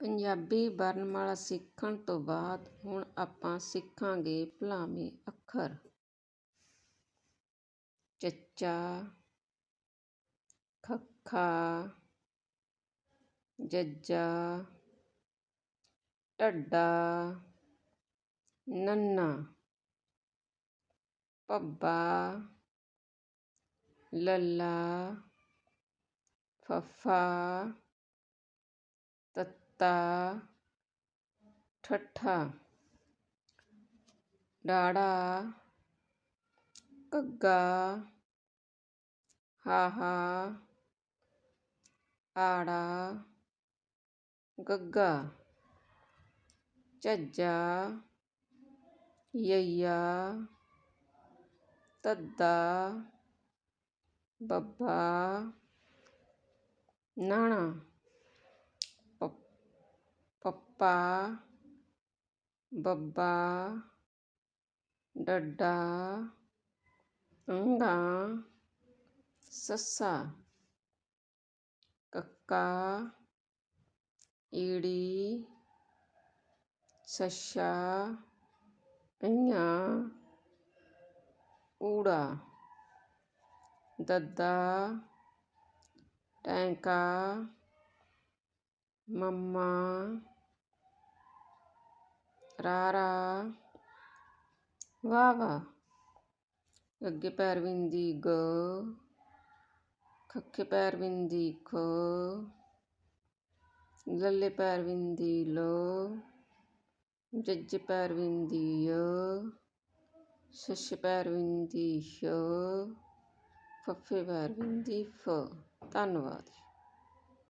ਪੰਜਾਬੀ ਵਰਣਮਾਲਾ ਸਿੱਖਣ ਤੋਂ ਬਾਅਦ ਹੁਣ ਆਪਾਂ ਸਿੱਖਾਂਗੇ ਭਲਾਵੇਂ ਅੱਖਰ। ਚੱਚਾ, ਖੱਖਾ, ਜੱਜਾ, ਢੱਡਾ, ਨੰਨਾ, ਭੱਬਾ, ਲੱਲਾ, ਫੱਫਾ, ਤੱਤਾ। ता ठट्ठा डाढ़ा घग्गा हाहा आड़ा गग्गा चज्जा यैया तद्दा बब्बा नाना ਪੱਪਾ ਬੱਬਾ ਡੱਡਾ ਅੰਗਾ ਸੱਸਾ ਕੱਕਾ ਈੜੀ ਛੱਛਾ ঞ ਊੜਾ ਦੱਦਾ ਟੈਂਕਾ ਮੱਮਾ, ਰਾਰਾ ਵਾਵਾ ਅੱਗੇ ਪੈਰ ਬਿੰਦੀ ਗ, ਖੱਖੇ ਪੈਰ ਬਿੰਦੀ ਖ, ਲੱਲੇ ਪੈਰ ਬਿੰਦੀ ਲ, ਜੱਜ ਪੈਰ ਬਿੰਦੀ य ਛਛ ਪੈਰ ਬਿੰਦੀ ਛ ਫੱਫੇ ਪੈਰ ਬਿੰਦੀ ਫ। ਧੰਨਵਾਦ।